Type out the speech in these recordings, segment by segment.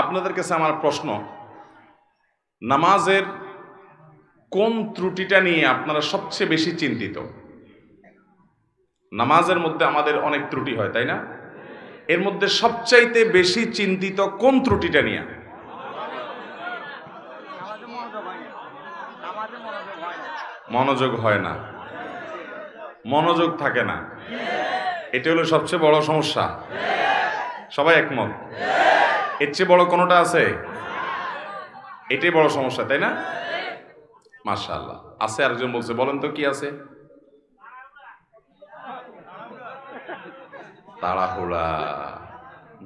আপনাদের কাছে আমার প্রশ্ন। নামাজের কোন ত্রুটিটা নিয়ে আপনারা সবচেয়ে বেশি চিন্তিত? নামাজের মধ্যে আমাদের অনেক ত্রুটি হয়, তাই না? এর মধ্যে সবচাইতে বেশি চিন্তিত কোন ত্রুটিটা নিয়ে? মনোযোগ হয় না। মনোযোগ থাকে না। এটা হলো সবচেয়ে বড় সমস্যা। সবাই একমত? এর চেয়ে বড় কোনোটা আছে? এটাই বড় সমস্যা, তাই না? মাশাআল্লাহ। আছে আরেকজন বলছে, বলেন তো কি আছে? তাড়াহুড়া।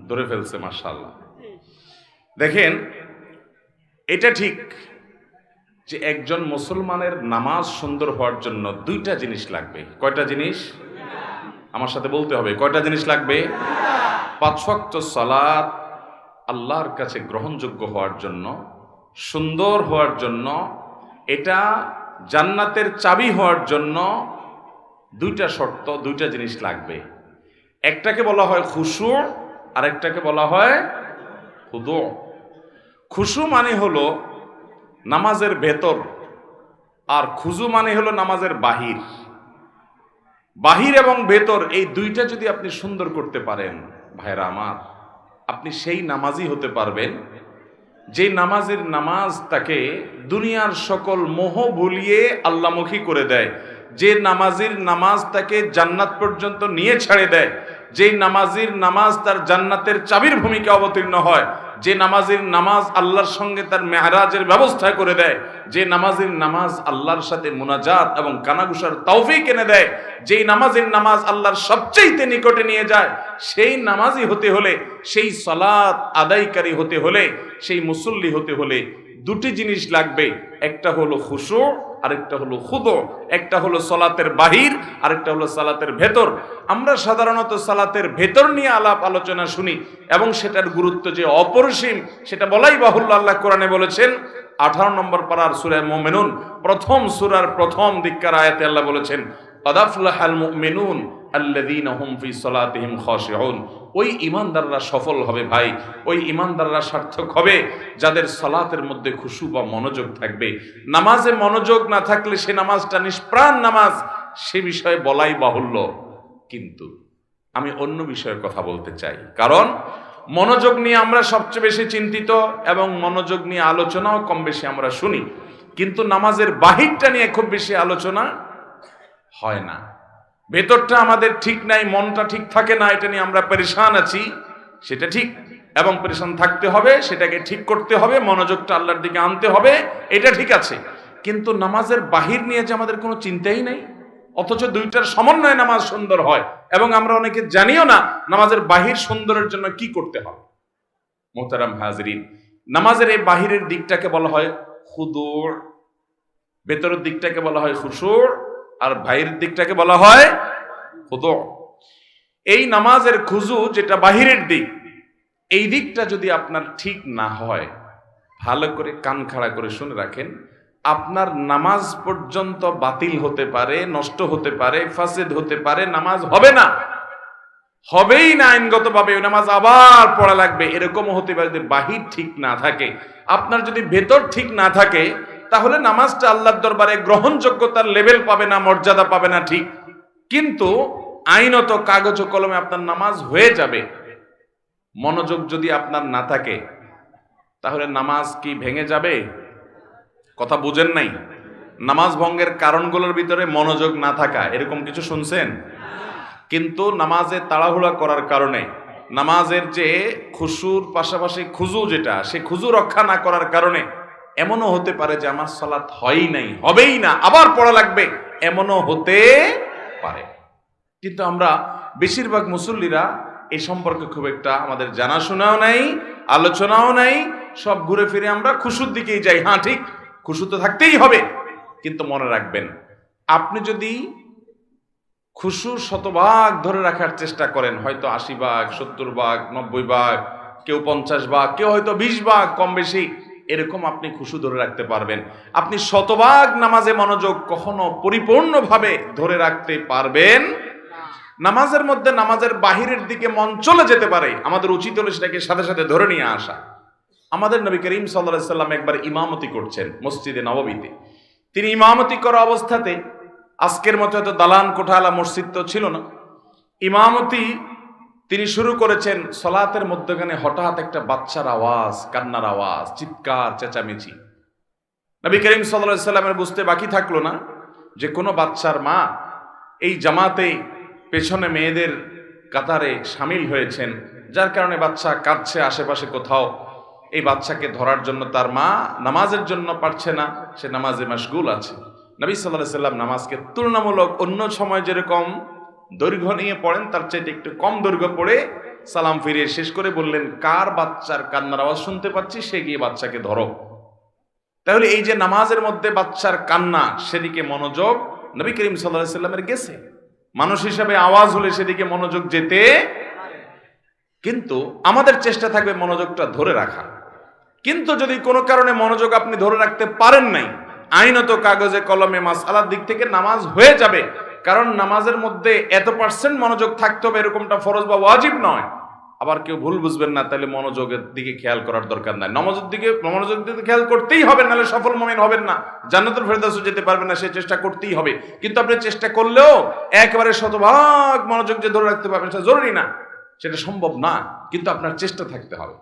ধরে ফেলছে, মাশাআল্লাহ। দেখেন, এটা ঠিক যে একজন মুসলমানের নামাজ সুন্দর হওয়ার জন্য দুইটা জিনিস লাগবে। কয়টা জিনিস? আমার সাথে বলতে হবে, কয়টা জিনিস লাগবে? পাঁচ সালাত আল্লাহর কাছে গ্রহণযোগ্য হওয়ার জন্য, সুন্দর হওয়ার জন্য, এটা জান্নাতের চাবি হওয়ার জন্য দুইটা শর্ত, দুইটা জিনিস লাগবে। একটাকে বলা হয় খুশু আর একটাকে বলা হয় খুদু। খুশু মানে হলো নামাজের ভেতর, আর খুজু মানে হলো নামাজের বাহির। বাহির এবং ভেতর, এই দুইটা যদি আপনি সুন্দর করতে পারেন, ভাইরা আমার আপনি সেই নামাজই হতে পারবেন। যে নামাজের নামাজ তাকে দুনিয়ার সকল মোহ ভুলিয়ে আল্লামুখী করে দেয়। যে নামাজির নামাজ তাকে জান্নাত পর্যন্ত নিয়ে ছাড়ে দেয়, যেই নামাজির নামাজ তার জান্নাতের চাবির ভূমিকা অবতীর্ণ হয়, যে নামাজির নামাজ আল্লাহর সঙ্গে তার মেহরাজের ব্যবস্থা করে দেয়, যে নামাজির নামাজ আল্লাহর সাথে মুনাজাত এবং কানাগুসার তৌফিক এনে দেয়, যেই নামাজের নামাজ আল্লাহর সবচেয়ে নিকটে নিয়ে যায়, সেই নামাজি হতে হলে, সেই সালাত আদায়কারী হতে হলে, সেই মুসল্লি হতে হলে দুটি জিনিস লাগবে। একটা হলো খুশু, আরেকটা হলো খুদো। একটা হলো সলাতের বাহির, আরেকটা হলো সালাতের ভেতর। আমরা সাধারণত সালাতের ভেতর নিয়ে আলাপ আলোচনা শুনি এবং সেটার গুরুত্ব যে অপরিসীম, সেটা বলাই বাহুল্য আল্লাহ কোরআনে বলেছেন। আঠারো নম্বর পাড়ার সুরায় মোমেনুন, প্রথম সুরার প্রথম দিককার আয়াতে আল্লাহ বলেছেন আদাফুল্লাহাল মুমিনুন আল্লাযীনা হুম ফি সালাতিহিম খাশিউন। ওই ইমানদাররা সফল হবে ভাই, ওই ইমানদাররা সার্থক হবে যাদের সালাতের মধ্যে খুশু বা মনোযোগ থাকবে। নামাজে মনোযোগ না থাকলে সে নামাজটা নিষ্প্রাণ নামাজ, সে বিষয়ে বলাই বাহুল্য। কিন্তু আমি অন্য বিষয়ের কথা বলতে চাই। কারণ মনোযোগ নিয়ে আমরা সবচেয়ে বেশি চিন্তিত এবং মনোযোগ নিয়ে আলোচনাও কম বেশি আমরা শুনি। কিন্তু নামাজের বাহিরটা নিয়ে খুব বেশি আলোচনা হয় না। ভেতরটা আমাদের ঠিক নাই, মনটা ঠিক থাকে না, এটা নিয়ে আমরা পরেশান আছি, সেটা ঠিক। এবং পরেশান থাকতে হবে, সেটাকে ঠিক করতে হবে, মনোযোগটা আল্লাহর দিকে আনতে হবে, এটা ঠিক আছে। কিন্তু নামাজের বাহির নিয়ে যে আমাদের কোনো চিন্তাই নেই, অথচ দুইটার সমন্বয়ে নামাজ সুন্দর হয়, এবং আমরা অনেকে জানিও না নামাজের বাহির সুন্দরের জন্য কি করতে হবে। মোহতারাম হাজরিন, নামাজের এই বাহিরের দিকটাকে বলা হয় খুদুর ভেতরের দিকটাকে বলা হয় খুশুর আর বাইরের দিকটাকে বলা হয় এই নামাজের খুজু যেটা বাহিরের দিক, এই দিকটা যদি আপনার ঠিক না হয়, ভালো করে কান খাড়া করে শুনে রাখেন, আপনার নামাজ পর্যন্ত বাতিল হতে পারে, নষ্ট হতে পারে, ফাসেদ হতে পারে, নামাজ হবে না। হবেই না আইনগতভাবে, ওই নামাজ আবার পড়া লাগবে। এরকমও হতে পারে যদি বাহির ঠিক না থাকে। আপনার যদি ভেতর ঠিক না থাকে তাহলে নামাজটা আল্লাহর দরবারে গ্রহণযোগ্যতার লেভেল পাবে না, মর্যাদা পাবে না, ঠিক। কিন্তু আইনত কাগজ ও কলমে আপনার নামাজ হয়ে যাবে। মনোযোগ যদি আপনার না থাকে, তাহলে নামাজ কি ভেঙে যাবে? কথা বুঝেন নাই? নামাজ ভঙ্গের কারণগুলোর ভিতরে মনোযোগ না থাকা, এরকম কিছু শুনছেন? কিন্তু নামাজে তাড়াহুড়া করার কারণে, নামাজের যে খুশুর পাশাপাশি খুজু যেটা, সে খুজু রক্ষা না করার কারণে এমনও হতে পারে যে আমার সালাত হয়ই নাই, হবেই না, আবার পড়া লাগবে। এমনও হতে পারে। কিন্তু আমরা বেশিরভাগ মুসল্লিরা এই সম্পর্কে খুব একটা আমাদের জানাশোনাও নাই, আলোচনাও নাই, সব ঘুরে ফিরে আমরা খুশুর দিকেই যাই। হ্যাঁ ঠিক, খুশু তো থাকতেই হবে, কিন্তু মনে রাখবেন, আপনি যদি খুশু শতভাগ ধরে রাখার চেষ্টা করেন, হয়তো আশি ভাগ, সত্তর ভাগ, নব্বই ভাগ, কেউ পঞ্চাশ ভাগ, কেউ হয়তো বিশ ভাগ, কম বেশি এরকম আপনি খুশু ধরে রাখতে পারবেন। আপনি শতভাগ নামাজে মনোযোগ কখনো পরিপূর্ণভাবে ধরে রাখতে পারবেন নামাজের মধ্যে নামাজের বাহিরের দিকে মন চলে যেতে পারে। আমাদের উচিত হলো সেটাকে সাথে সাথে ধরে নিয়ে আসা। আমাদের নবী করিম সাল্লাহ সাল্লাম একবার ইমামতি করছেন মসজিদে নববীতে। তিনি ইমামতি করা অবস্থাতে আজকের মতো এত দালান কোঠালা মসজিদ তো ছিল না। ইমামতি তিনি শুরু করেছেন সলাতের মধ্যখানে হঠাৎ একটা বাচ্চার আওয়াজ, কান্নার আওয়াজ, চিৎকার, চেঁচামেচি। নবী করিম সাল্লাহ সাল্লামের বুঝতে বাকি থাকল না যে কোনো বাচ্চার মা এই জামাতে পেছনে মেয়েদের কাতারে সামিল হয়েছেন, যার কারণে বাচ্চা কাঁদছে আশেপাশে কোথাও। এই বাচ্চাকে ধরার জন্য তার মা নামাজের জন্য পারছে না, সে নামাজে মাসগুল আছে। নবী সাল্লাহ সাল্লাম নামাজকে তুলনামূলক অন্য সময় যেরকম দৈর্ঘ্য নিয়ে পড়েন, তার চাইতে একটু কম দৈর্ঘ্য পড়ে সালাম ফিরিয়ে শেষ করে বললেন, কার বাচ্চার কান্নার আওয়াজ শুনতে পাচ্ছি? সে গিয়ে বাচ্চাকে ধরো। তাহলে এই যে নামাজের মধ্যে বাচ্চার কান্না, সেদিকে মনোযোগ নবী করিম সাল্লামের গেছে। মানুষ হিসাবে আওয়াজ হলে সেদিকে মনোযোগ যেতে কিন্তু আমাদের চেষ্টা থাকবে মনোযোগটা ধরে রাখা। কিন্তু যদি কোনো কারণে মনোযোগ আপনি ধরে রাখতে পারেন নাই, আইনত কাগজে, কলমে মাস আলার দিক থেকে নামাজ হয়ে যাবে। কারণ নামাজের মধ্যে এত পার্সেন্ট মনোযোগ থাকতে হবে এরকমটা ফরজ বা ওয়াজিব নয়। আবার কেউ ভুল বুঝবেন না, তাহলে মনোযোগের দিকে খেয়াল করার দরকার নাই। নমাজের দিকে মনোযোগ দিকে খেয়াল করতেই হবে, নাহলে সফল মমিন হবেন না। জান্নাতুল ফেরদাসও যেতে পারবেন না, সে চেষ্টা করতেই হবে। কিন্তু আপনি চেষ্টা করলেও একেবারে শতভাগ মনোযোগ যে ধরে রাখতে পারবেন, সেটা জরুরি না। সেটা সম্ভব না, কিন্তু আপনার চেষ্টা থাকতে হবে।